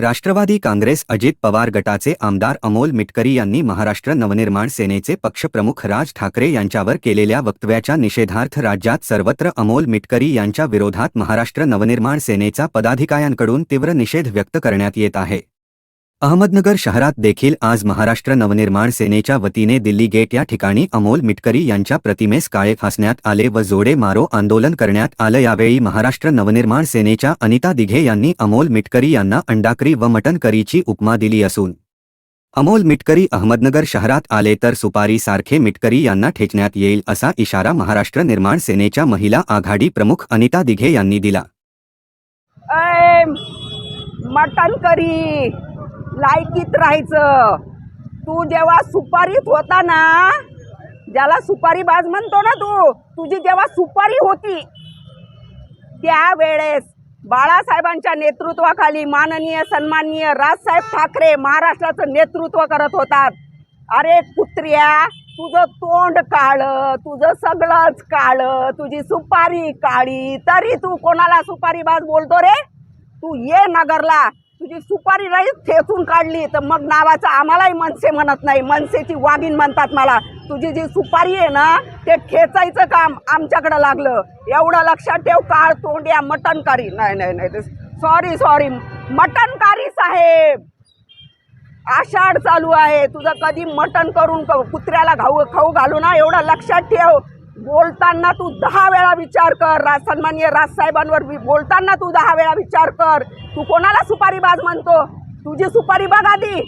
राष्ट्रवादी काँग्रेस अजित पवार गटाचे आमदार अमोल मिटकरी यांनी महाराष्ट्र नवनिर्माण सेनेचे पक्षप्रमुख राज ठाकरे यांच्यावर केलेल्या वक्तव्याच्या निषेधार्थ राज्यात सर्वत्र अमोल मिटकरी यांच्या विरोधात महाराष्ट्र नवनिर्माण सेनेचा पदाधिकाऱ्यांकडून तीव्र निषेध व्यक्त करण्यात येत आहे. अहमदनगर शहरात देखील आज महाराष्ट्र नवनिर्माण सेनेच्या वतीने दिल्ली गेट या ठिकाणी अमोल मिटकरी यांच्या प्रतिमेस काळे फासण्यात आले व जोडे मारो आंदोलन करण्यात आलं. यावेळी महाराष्ट्र नवनिर्माण सेनेच्या अनिता दिघे यांनी अमोल मिटकरी यांना अंडाकरी व मटन करीची उपमा दिली असून अमोल मिटकरी अहमदनगर शहरात आले तर सुपारी सारखे मिटकरी यांना ठेचण्यात येईल असा इशारा महाराष्ट्र निर्माण सेनेच्या महिला आघाडी प्रमुख अनिता दिघे यांनी दिला. मटन करी लायकीत राहायचं. तू जेव्हा सुपारीत होता ना ज्याला सुपारी बाज म्हणतो ना तू तुझी जेव्हा सुपारी होती त्यावेळेस बाळासाहेबांच्या नेतृत्वाखाली माननीय सन्माननीय राजसाहेब ठाकरे महाराष्ट्राचं नेतृत्व करत होतात. अरे कुत्र्या तुझं तोंड काळं तुझं सगळंच काळं तुझी सुपारी काळी तरी तू कोणाला सुपारी बाज बोलतो रे? तू ये नगरला. तुझी सुपारी नाही ठेचून काढली तर मग नावाचं आम्हालाही मनसे म्हणत नाही. मनसेची वाघीण म्हणतात मला. तुझी जी सुपारी आहे ना ते ठेचायचं काम आमच्याकडं लागलं. एवढं लक्षात ठेव काळ तोंड्या मटणकारी. नाही नाही नाही सॉरी सॉरी मटणकारी साहेब. आषाढ चालू आहे. तुझं कधी मटण करून कुत्र्याला खाऊ खाऊ घालू ना एवढं लक्षात ठेव. बोलताना तू दहा वेळा विचार कर राज सन्मान्य राजसाहेबांवर बोलताना तू दहा वेळा विचार कर. तू कोणाला सुपारी बाज म्हणतो? तुझी सुपारी बघ आधी